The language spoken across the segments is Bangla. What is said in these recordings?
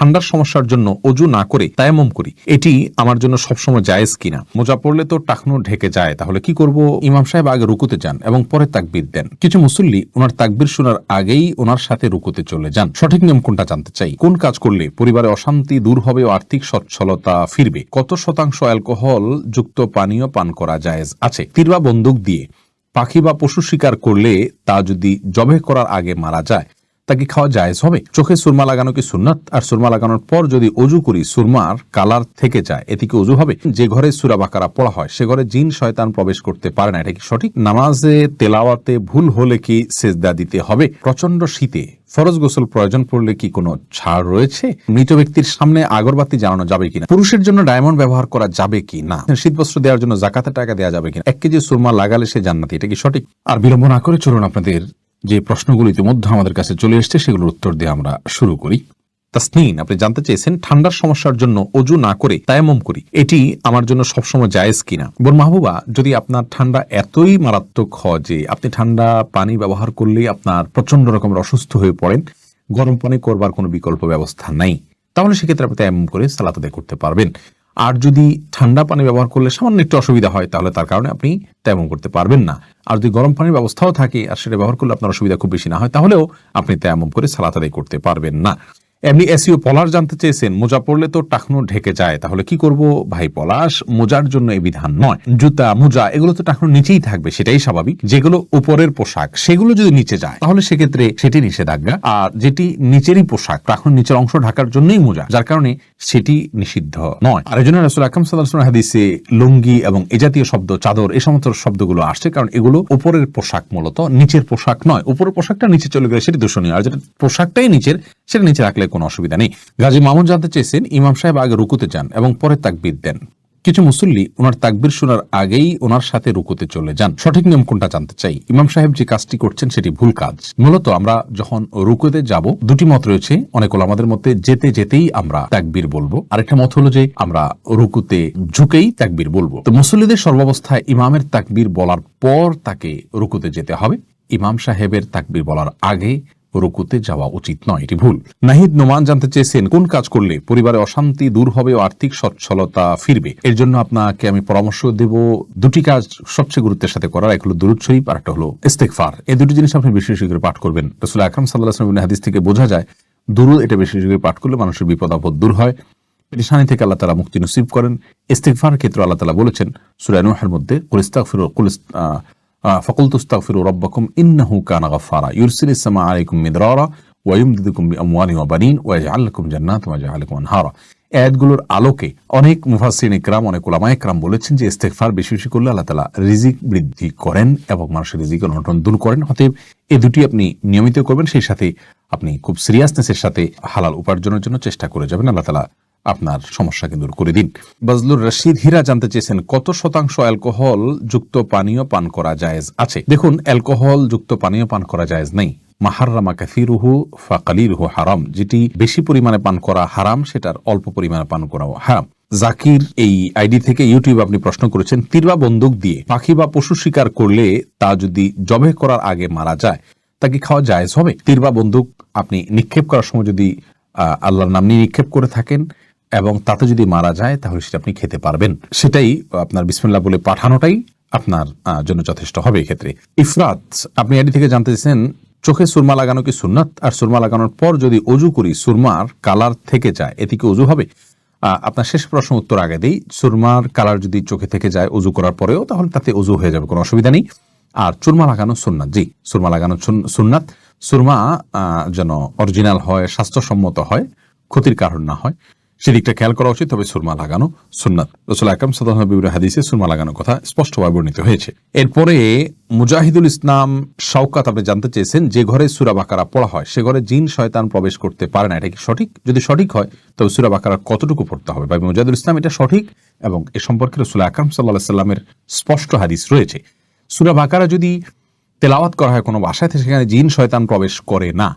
ঠান্ডার সমস্যার জন্য অজু না করে তায়াম্মম করি। এটি আমার জন্য সবসময় জায়েজ কিনা? মোজা পড়লে তো টাকনো ঢেকে যায়, তাহলে কি করব? ইমাম সাহেব আগে রুকুতে যান এবং পরে তাকবির দেন। কিছু মুসল্লি ওনার তাকবির শোনার আগেই ওনার সাথে রুকুতে চলে যান। সঠিক নিয়ম কোনটা জানতে চাই? কোন কাজ করলে পরিবারে অশান্তি দূর হবে ও আর্থিক সচ্ছলতা ফিরবে? কত শতাংশ অ্যালকোহল যুক্ত পানীয় পান করা জায়েজ আছে? তীর বা বন্দুক দিয়ে পাখি বা পশু শিকার করলে তা যদি জবে করার আগে মারা যায় তা কি খাওয়া জায়েজ হবে। চোখে সুরমা লাগানো কি সুন্নাত? আর সুরমা লাগানোর পর যদি অজু করি, সুরমার কালার থেকে যায়, এতে কি অজু হবে? যে ঘরে সুরা বাকারা পড়া হয়, সে ঘরে জিন শয়তান প্রবেশ করতে পারে না, এটা কি সঠিক? নামাজে তেলাওয়াতে ভুল হলে কি সেজদা দিতে হবে? প্রচণ্ড শীতে ফরজ গোসল প্রয়োজন পড়লে কি কোনো ছাড় রয়েছে? মৃত ব্যক্তির সামনে আগরবাতি জানানো যাবে কিনা? পুরুষের জন্য ডায়মন্ড ব্যবহার করা যাবে কি না শীতবস্ত্র দেওয়ার জন্য জাকাতের টাকা দেওয়া যাবে কিনা? এক কেজি সুরমা লাগালে সে জান্নাতি, এটা কি সঠিক? আর বিলম্ব না করে চলুন আপনাদের যে প্রশ্নগুলো ইতিমধ্যে আমাদের কাছে চলে এসছে, সেগুলোর উত্তর দিয়ে আমরা শুরু করি। তাসনিন, আপনি জানতে চেয়েছেন, ঠান্ডার সমস্যার জন্য অজু না করে তায়ামম করি। এটি আমার জন্য সবসময় জায়েজ কিনা? বোন মাহবুবা, যদি আপনার ঠান্ডা এতই মারাত্মক হয় যে আপনি ঠান্ডা পানি ব্যবহার করলেই আপনার প্রচণ্ড রকমের অসুস্থ হয়ে পড়েন, গরম পানি করবার কোনো বিকল্প ব্যবস্থা নাই, তাহলে সেক্ষেত্রে আপনি তায়াম্মম করে সালাত আদায় করতে পারবেন। আর যদি ঠান্ডা পানি ব্যবহার করলে সামান্য একটু অসুবিধা হয়, তাহলে তার কারণে আপনি তেমন করতে পারবেন না। আর যদি গরম পানির ব্যবস্থাও থাকে আর সেটা ব্যবহার করলে আপনার অসুবিধা খুব বেশি না হয়, তাহলেও আপনি তেমন করে সালাত করতে পারবেন না। এমনি এসিও পলাশ জানতে চেয়েছেন, মোজা পড়লে তো টাকনো ঢেকে যায়, তাহলে কি করব? ভাই, পলাশ, মোজার জন্য এই বিধান নয়। জুতা, মোজা, এগুলো তো টাকনো নিচেই থাকবে, সেটাই স্বাভাবিক। যেগুলো উপরের পোশাক, সেগুলো যদি নিচে যায়, তাহলে সেক্ষেত্রে সেটি নিষেধাজ্ঞা। আর যেটি নিচেরই পোশাক টাকনো নিচের অংশ ঢাকার জন্যই মোজা, যার কারণে সেটি নিষিদ্ধ নয়। আর এই জন্য রাসুল আকরম সাল্লাহ হাদিসে লুঙ্গি এবং এ জাতীয় শব্দ, চাদর এই সমস্ত শব্দগুলো আসছে, কারণ এগুলো উপরের পোশাক মূলত, নিচের পোশাক নয়। উপরের পোশাকটা নিচে চলে গেলে সেটি দূষণীয়, আর যেটা পোশাকটাই নিচের, সেটা নিচে রাখলে কোনো অসুবিধা নেই। গাজী মামুন জানতে চেয়েছেন, ইমাম সাহেব আগে রুকুতে যান এবং পরে তাকবির দেন। কিছু মুসল্লি ওনার তাকবির শোনার আগেই ওনার সাথে রুকুতে চলে যান। সঠিক নিয়ম কোনটা জানতে চাই? ইমাম সাহেব যে কাজটি করছেন সেটি ভুল কাজ। মূলত আমরা যখন রুকুতে যাব, দুটি মত রয়েছে। অনেক আমাদের মধ্যে যেতে যেতেই আমরা তাকবির বলব। আরেকটা মত হলো যে আমরা রুকুতে ঝুঁকেই তাকবির বলব। তো মুসল্লিদের সর্বাবস্থায় ইমামের তাকবির বলার পর তাকে রুকুতে যেতে হবে। ইমাম সাহেবের তাকবির বলার আগে রুকুতে যাওয়া উচিত নয়, এটি ভুল। নাহিদ নোমান জানতে চেয়েছেন, কোন কাজ করলে পরিবারে অশান্তি দূর হবে ও আর্থিক সচ্ছলতা ফিরবে? এর জন্য আপনাকে আমি পরামর্শ দেব, দুটি কাজ সবচেয়ে গুরুত্বের সাথে করার, এক হলো দুরুদ শরীফ, আর একটা হলো ইস্তেকফার এই দুটি জিনিস আপনি বেশি বেশি করে পাঠ করবেন। রসুল আকরম সাল্লাহ হাদিস থেকে বোঝা যায়, দুরুদ এটা বেশি বেশি করে পাঠ করলে মানুষের বিপদ আপদ দূর হয়। পেরেশানি থেকে আল্লাহ তালা মুক্তি নসিব করেন। ইস্তেকফার ক্ষেত্রে আল্লাহ তালা বলেছেন সুরানুহের মধ্যে কুলিস্তাক ফির ওয়া বানিন ওয়া ইয়াজআল লাকুম জান্নাতিন ওয়া ইয়াজআল লাকুম আনহারা আয়াতগুলোর আলোকে অনেক মুফাসসিরিন ইকরাম, অনেক উলামা ইকরাম বলেছেন যে ইস্তেগফার বেশি বেশি করলে আল্লাহ তাআলা রিজিক বৃদ্ধি করেন এবং মানুষের রিজিক অনটন দূর করেন। অতএব এই দুটি আপনি নিয়মিত করবেন, সেই সাথে আপনি খুব সিরিয়াসনেসের সাথে হালাল উপার্জনের জন্য চেষ্টা করে যাবেন। আল্লাহ তাআলা আপনার সমস্যাকে দূর করে দিন বজলুর রশিদ হীরা জানতে চেয়েছেন, কত শতাংশ অ্যালকোহল যুক্ত পানীয় পান করা জায়েজ আছে? দেখুন, অ্যালকোহল যুক্ত পানীয় পান করা জায়েজ নেই। মাহার্রামা কাফিরুহু ফাকালিরুহু হারাম। যেটি বেশি পরিমাণে পান করা হারাম, সেটার অল্প পরিমাণে পান করাও হারাম। জাকির এই আইডি থেকে ইউটিউব আপনি প্রশ্ন করেছেন, তীর বা বন্দুক দিয়ে পাখি বা পশু শিকার করলে তা যদি জবে করার আগে মারা যায়, তা কি খাওয়া জায়েজ হবে? তীর বা বন্দুক আপনি নিক্ষেপ করার সময় যদি আল্লাহর নাম নিয়ে নিক্ষেপ করে থাকেন এবং তাতে যদি মারা যায়, তাহলে সেটা আপনি খেতে পারবেন। সেটাই আপনার বিসমিল্লাহ বলে পাঠানোটাই আপনার জন্য যথেষ্ট হবে এক্ষেত্রে। ইফরাত, আপনি এটি থেকে জানতে চাইছেন, চোখে সুরমা লাগানো কি সুন্নাত? আর সুরমা লাগানোর পর যদি অজু করি, সুরমার কালার থেকে যায়, এতে কি অজু হবে? আপনার শেষ প্রশ্ন উত্তর আগে দেই। সুরমার কালার যদি চোখে থেকে যায়, অজু করার পরেও, তাহলে তাতে অজু হয়ে যাবে, কোনো অসুবিধা নেই। আর চুরমা লাগানো সুন্নাত, জি, সুরমা লাগানো সুন- সুন্নাত। সুরমা যেন অরিজিনাল হয়, স্বাস্থ্যসম্মত হয়, ক্ষতির কারণ না হয়। সেদিকটা খেয়াল করা উচিত, তবে সুরমা লাগানো সুন্নাত। রসুল আকরম সাদাবির হাদিসে সুরমা লাগানোর কথা স্পষ্টভাবে বর্ণিত হয়েছে। এরপরে মুজাহিদুল ইসলাম শওকাত, আপনি জানতে চেয়েছেন, যে ঘরে সুরা বাকারা পড়া হয়, সে ঘরে জিন, শয়তান প্রবেশ করতে পারে না। এটা কি সঠিক? যদি সঠিক হয়, তবে সুরা বাকারা কতটুকু পড়তে হবে? ভাই, মুজাহিদুল ইসলাম এটা সঠিক এবং এ সম্পর্কে রসুল আকরম সাল্লাহ সাল্লামের স্পষ্ট হাদিস রয়েছে। সুরা বাকারা যদি তেলাওয়াত করা হয় কোনো বাসায় সেখানে জিন, শয়তান প্রবেশ করে না।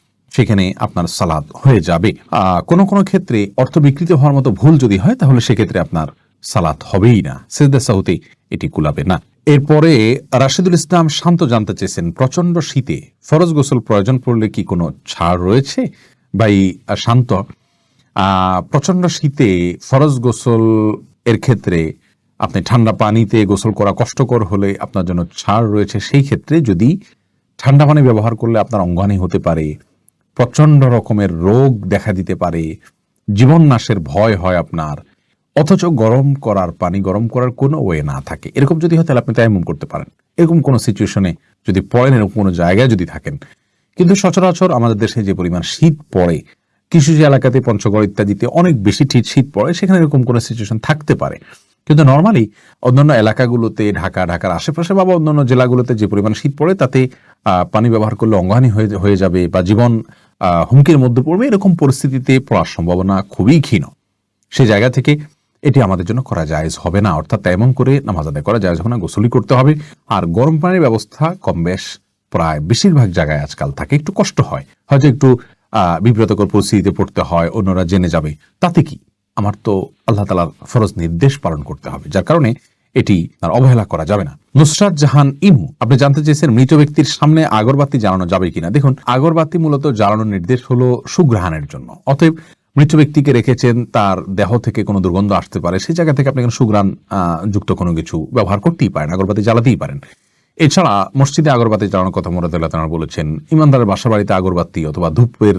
সেখানে আপনার সালাদ হয়ে যাবে। কোনো কোনো ক্ষেত্রে অর্থ বিকৃত হওয়ার মতো ভুল যদি হয় তাহলে সেক্ষেত্রে আপনার সালাত হবেই না। সেজদা সাহুতে এটি কুলাবে না। এরপরে রাশিদুল ইসলাম শান্ত জানতে চেয়েছেন প্রচণ্ড শীতে ফরজ গোসল প্রয়োজন পড়লে কি কোনো ছাড় রয়েছে? আহ, শান্ত প্রচণ্ড শীতে ফরজ গোসল এর ক্ষেত্রে আপনি ঠান্ডা পানিতে গোসল করা কষ্টকর হলে আপনার জন্য ছাড় রয়েছে। সেই ক্ষেত্রে যদি ঠান্ডা পানি ব্যবহার করলে আপনার অঙ্গহানি হতে পারে। প্রচণ্ড রকমের রোগ দেখা দিতে পারে। জীবন নাশের ভয় হয় আপনার। অথচ গরম করার পানি গরম করার কোনো ওয়ে না থাকে। এরকম যদি হয় তাহলে আপনি তাইমুম করতে পারেন। এরকম কোনো সিচুয়েশনে যদি পড়েন, এরকম কোনো জায়গায় যদি থাকেন। কিন্তু সচরাচর আমাদের দেশে যে পরিমাণ শীত পড়ে, কিছু যে এলাকাতে পঞ্চগড় ইত্যাদিতে অনেক বেশি ঠিক শীত পড়ে, সেখানে এরকম কোনো সিচুয়েশন থাকতে পারে। কিন্তু নর্মালি অন্যান্য এলাকাগুলোতে, ঢাকা, ঢাকার আশেপাশে বা অন্যান্য জেলাগুলোতে যে পরিমাণ শীত পড়ে, তাতে পানি ব্যবহার করলে অঙ্গহানি হয়ে যাবে বা জীবন হুমকির মধ্যে পড়বে, এরকম পরিস্থিতিতে পড়ার সম্ভাবনা খুবই ক্ষীণ সেই জায়গা থেকে এটি আমাদের জন্য করা জায়েজ হবে না। অর্থাৎ এমন করে নামাজ আদায় করা জায়েজ হবে না গোসলি করতে হবে। আর গরম পানির ব্যবস্থা কম বেশ, প্রায় বেশিরভাগ জায়গায় আজকাল থাকে, একটু কষ্ট হয়। হয়তো একটু বিব্রতকর পরিস্থিতিতে পড়তে হয়, অন্যরা জেনে যাবে। তাতে কি? আমার তো আল্লাহ তালার ফরজ নির্দেশ পালন করতে হবে। যার কারণে এটি আর অবহেলা করা যাবে না। নুসরাত জাহান ইমু, আপনি জানতে চেয়েছেন মৃত ব্যক্তির সামনে আগরবাতি জ্বালানো যাবে কিনা? দেখুন, আগরবাতি মূলত জ্বালানোর নির্দেশ হলো সুগ্রহণের জন্য। অতএব মৃত ব্যক্তিকে রেখেছেন, তার দেহ থেকে কোনো দুর্গন্ধ আসতে পারে, সেই জায়গা থেকে আপনি সুগ্রাণ যুক্ত কোনো কিছু ব্যবহার করতেই পারেন, আগরবাতি জ্বালাতেই পারেন। এছাড়া মসজিদে আগরবাতি জ্বালানোর কথা মোরাদুল্লাহ তারা বলেছেন, ইমানদারের বাসা বাড়িতে আগরবাতি অথবা ধূপের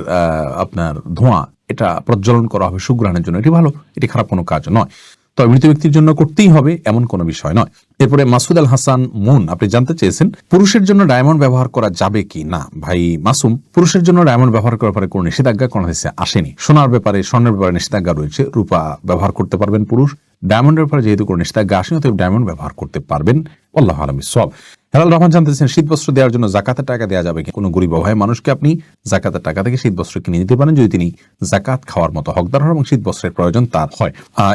আপনার ধোঁয়া, এটা প্রজ্বলন করা হবে সুগ্রহণের জন্য। এটি ভালো, এটি খারাপ কোনো কাজ নয়। তবে মৃত ব্যক্তির জন্য করতেই হবে এমন কোনো বিষয় নয়। এরপরে মাসুদ আল হাসান মুন, আপনি জানতে চেয়েছেন, পুরুষের জন্য ডায়মন্ড ব্যবহার করা যাবে কি না? ভাই মাসুম, পুরুষের জন্য ডায়মন্ড ব্যবহার করার পরে কোনো নিষেধাজ্ঞা কোনো হয়েছে আসেনি। সোনার ব্যাপারে, স্বর্ণের ব্যাপারে নিষেধাজ্ঞা রয়েছে, রূপা ব্যবহার করতে পারবেন পুরুষ। ডায়মন্ডের ব্যাপারে যেহেতু কোনো নিষেধাজ্ঞা আসেনি, অতএব ডায়মন্ড ব্যবহার করতে পারবেন। আল্লাহ আলমী সব হেলাল রহমান জানতেছেন শীত বস্ত্র দেওয়ার জন্য জাকাতের টাকা দেওয়া যাবে কোনো গরিব অভাবে মানুষকে আপনি জাকাতের টাকা থেকে শীত বস্ত্র কিনে দিতে পারেন যদি তিনি জাকাত খাওয়ার মতো হকদার হন এবং শীত বস্ত্রের প্রয়োজন তার হয়।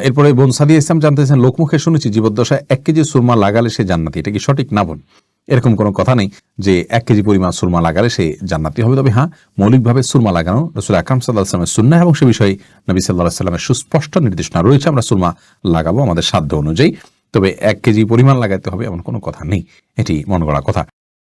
এরপরে বোন সাদিয়া ইসলাম জানতেছেন, লোকমুখে শুনেছি জীবদ্দশায় এক কেজি সুরমা লাগালে সে জান্নাতি। এটা কি সঠিক না বোন? এরকম কোনো কথা নেই যে এক কেজি পরিমাণ সুরমা লাগালে সে জান্নাতি হবে। তবে হ্যাঁ মৌলিকভাবে সুরমা লাগানো রসুল আকরাম সাল্লাহ সাল্লামের সুন্না এবং সে বিষয়ে নবী সাল্লাহ সাল্লামের সুস্পষ্ট নির্দেশনা রয়েছে, আমরা সুরমা লাগাবো আমাদের সাধ্য অনুযায়ী। তবে এক কেজি পরিমাণ লাগাইতে হবে এমন কোনো কথা নেই। এটি মন গড়া কথা।